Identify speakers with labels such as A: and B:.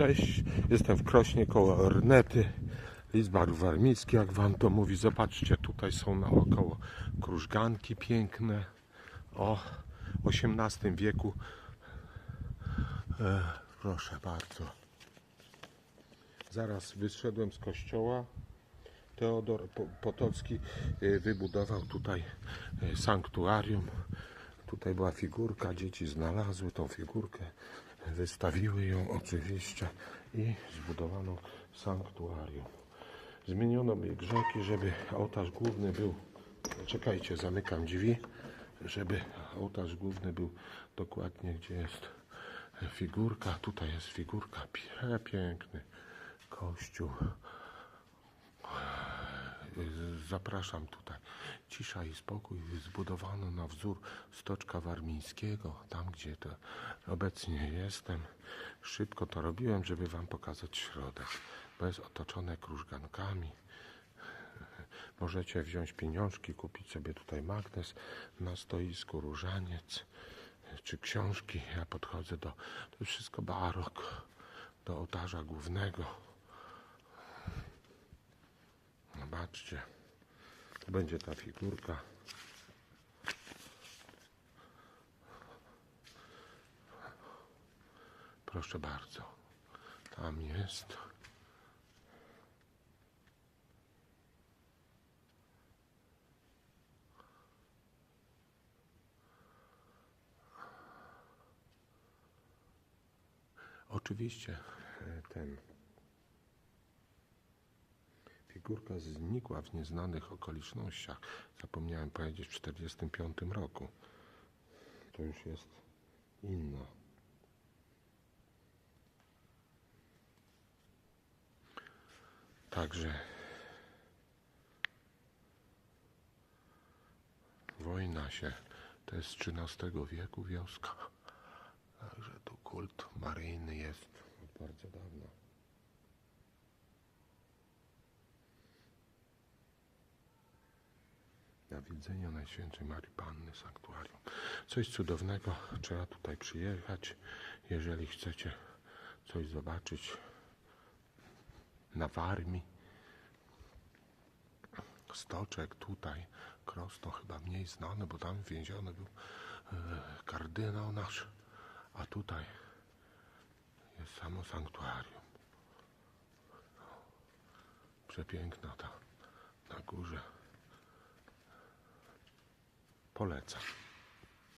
A: Cześć, jestem w Krośnie koło Ornety. Lizbar Warmicki, jak wam to mówi. Zobaczcie, tutaj są naokoło krużganki piękne. O XVIII wieku. E, proszę bardzo. Zaraz wyszedłem z kościoła. Teodor Po- Potocki e, wybudował tutaj e, sanktuarium. Tutaj była figurka, dzieci znalazły tą figurkę, wystawiły ją oczywiście i zbudowano sanktuarium. Zmieniono bieg rzeki, żeby ołtarz główny był, czekajcie, zamykam drzwi, żeby ołtarz główny był dokładnie gdzie jest figurka. Tutaj jest figurka, piękny kościół. Zapraszam tutaj. Cisza i spokój zbudowano na wzór Stoczka Warmińskiego, tam gdzie to obecnie jestem. Szybko to robiłem, żeby Wam pokazać środek, bo jest otoczone krużgankami. Możecie wziąć pieniążki, kupić sobie tutaj magnes na stoisku, różaniec czy książki. Ja podchodzę do, to wszystko barok, do ołtarza głównego. Zobaczcie, będzie ta figurka. Proszę bardzo, tam jest. Oczywiście e, ten Figurka znikła w nieznanych okolicznościach. Zapomniałem powiedzieć w 1945 roku. To już jest inna. Także wojna się, to jest z XIII wieku wioska. Także tu kult maryjny jest od bardzo dawna. Na widzenia Najświętszej Marii Panny Sanktuarium. Coś cudownego, trzeba tutaj przyjechać, jeżeli chcecie coś zobaczyć na Warmii. Stoczek tutaj, Krosno chyba mniej znany, bo tam więziony był e, kardynał nasz, a tutaj jest samo sanktuarium. Przepiękna ta na górze. Polecam.